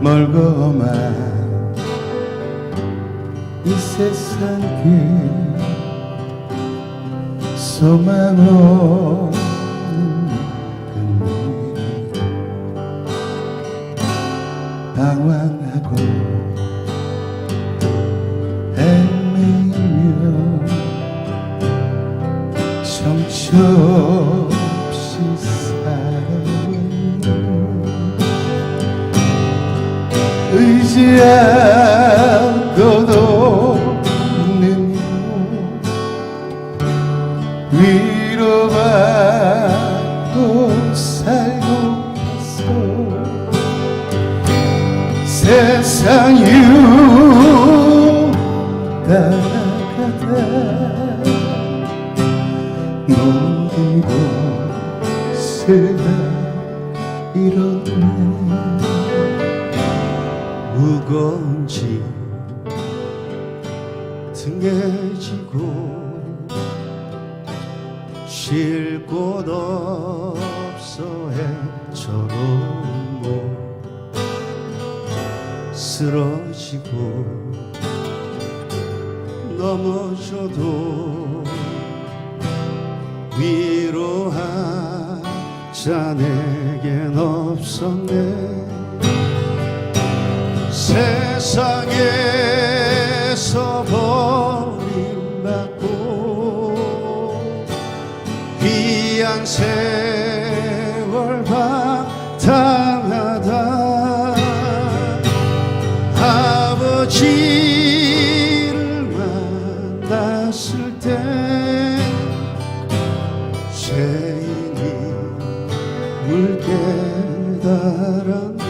멀고만 이 세상 그 소망 없는 그늘 방황하고 헤매며 정처 없이 의지하고도 없는 위로받고 살고 있어. 세상 유 따라가다 모든 곳을 다 잃었네 무거운 짐 등에 지고 쉴 곳 없어 해처럼 쓰러지고 넘어져도 위로하자 내겐 없었네 세상에서 버림받고 귀한 세월 바탕하다. 아버지를 만났을 때 죄인이 물 깨달았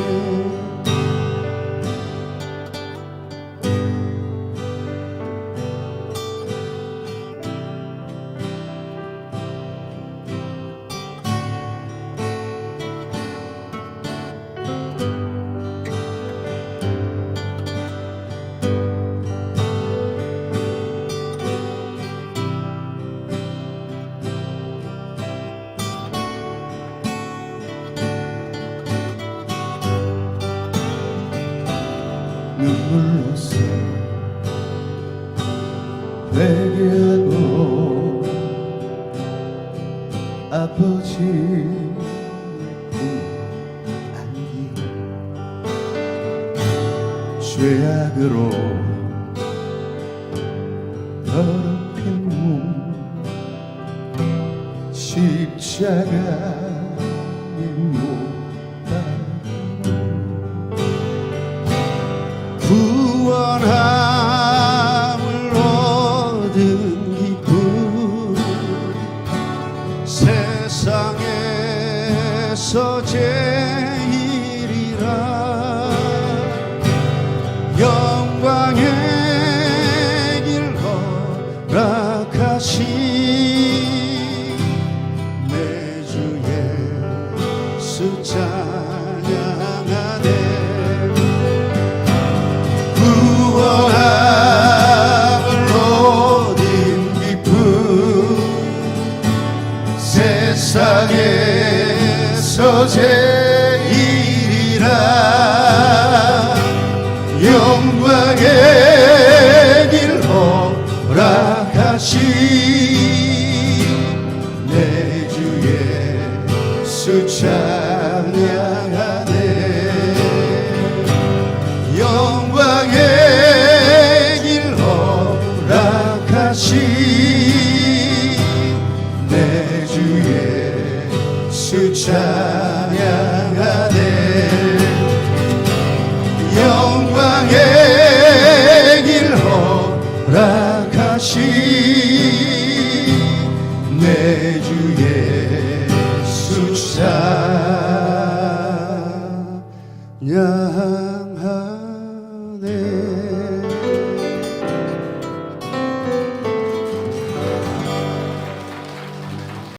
아버지. 안기고 죄악으로 더럽힌 몸 십자가에 못 세 찬양하네. 영광의 길 허락하신 내 주 예수 찬양하네.